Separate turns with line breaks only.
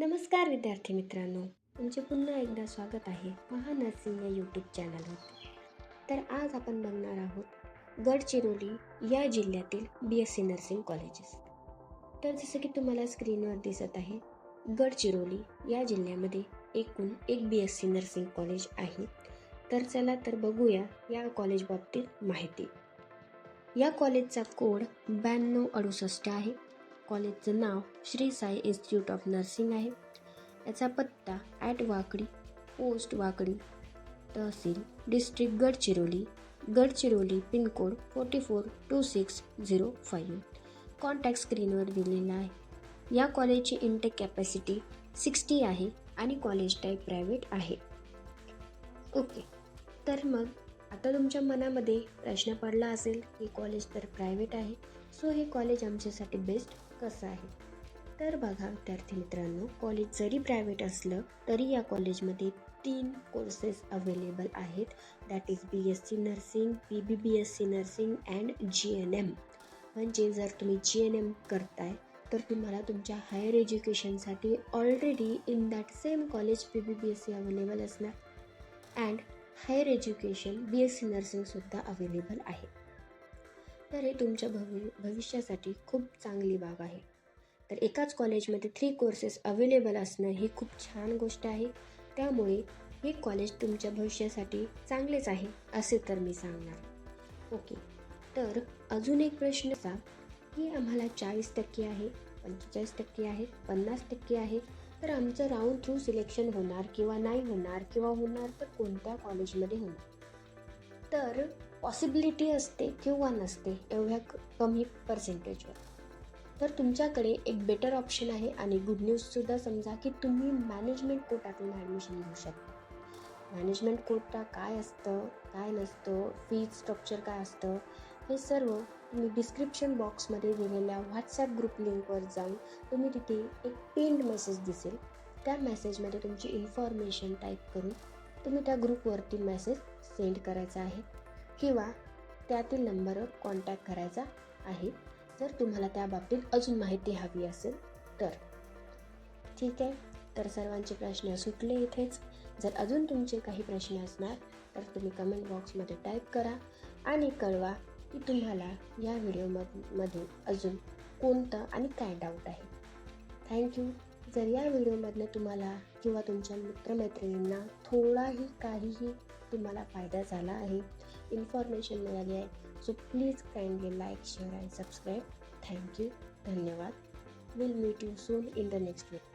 नमस्कार विद्यार्थी मित्रांनो तुमचे पुन्हा एकदा स्वागत आहे महानर्सिंग या यूट्यूब चॅनलवर तर आज आपण बघणार आहोत गडचिरोली या जिल्ह्यातील B S C nursing colleges तर जसं की तुम्हाला स्क्रीनवर दिसत आहे गडचिरोली या जिल्ह्यामध्ये एकूण एक B S C nursing college आहे. तर चला तर बघूया या कॉलेजबाबतीत माहिती. या कॉलेजचा कोड ब्याण्णव अडुसष्ट आहे. कॉलेजचं नाव Shri Sai institute of nursing आहे. याचा पत्ता at Wakdi post Wakdi tehsil district Gadchiroli Gadchiroli pin code forty four two six zero five. Contact स्क्रीनवर दिलेला आहे. या कॉलेजची इंटेक कॅपॅसिटी सिक्स्टी आहे आणि कॉलेज टाईप प्रायव्हेट आहे. ओके तर मग आता तुमच्या मनामध्ये प्रश्न पडला असेल की कॉलेज तर प्रायव्हेट आहे सो हे कॉलेज आमच्यासाठी बेस्ट कसं आहे? तर बघा विद्यार्थी मित्रांनो कॉलेज जरी प्रायव्हेट असलं तरी या कॉलेजमध्ये तीन कोर्सेस अवेलेबल आहेत. That is B S C nursing B B B S C nursing and G N M म्हणजे जर तुम्ही जी एन एम करताय तर तुम्हाला तुमच्या हायर एज्युकेशनसाठी already in that same college B B B S C available असणार. And higher education B S C नर्सिंगसुद्धा available आहे. तर हे तुमच्या भवि भविष्यासाठी खूप चांगली बाब आहे. तर एकाच कॉलेजमध्ये थ्री कोर्सेस अवेलेबल असणं ही खूप छान गोष्ट आहे. त्यामुळे हे कॉलेज तुमच्या भविष्यासाठी चांगलेच आहे असे तर मी सांगणार. ओके तर अजून एक प्रश्न असा की आम्हाला चाळीस टक्के आहे पंचेचाळीस टक्के आहे पन्नास टक्के आहे तर आमचं राऊंड थ्रू सिलेक्शन होणार किंवा नाही होणार किंवा होणार तर कोणत्या कॉलेजमध्ये होणार? तर पॉसिबिलिटी असते किंवा नसते एवढ्या क- कमी पर्सेंटेजवर तर तुमच्याकडे एक बेटर ऑप्शन आहे आणि गुड न्यूजसुद्धा समजा की तुम्ही मॅनेजमेंट कोटातून ॲडमिशन घेऊ शकता. मॅनेजमेंट कोटा काय असतं काय नसतं फीज स्ट्रक्चर काय असतं हे सर्व मी डिस्क्रिप्शन बॉक्समध्ये दिलेल्या व्हॉट्सॲप ग्रुप लिंकवर जाऊन तुम्ही तिथे एक पिंड मेसेज दिसेल. त्या मेसेजमध्ये तुमची इन्फॉर्मेशन टाईप करून तुम्ही त्या ग्रुपवरती मेसेज सेंड करायचा आहे किंवा त्यातील नंबरवर कॉन्टॅक्ट करायचा आहे. जर तुम्हाला त्याबाबतीत अजून माहिती हवी असेल तर. ठीक आहे? तर सर्वांचे प्रश्न सुटले इथेच. जर अजून तुमचे काही प्रश्न असणार तर तुम्ही कमेंट बॉक्समध्ये टाईप करा आणि कळवा की तुम्हाला या व्हिडिओमधमध्ये अजून कोणतं आणि काय डाऊट आहे? थँक्यू जर या व्हिडिओमधनं तुम्हाला किंवा तुमच्या मित्रमैत्रिणींना थोडाही काहीही तुम्हाला फायदा झाला आहे इन्फॉर्मेशन मिळाली आहे so please kindly like share and subscribe thank you धन्यवाद. Will meet you soon in the next video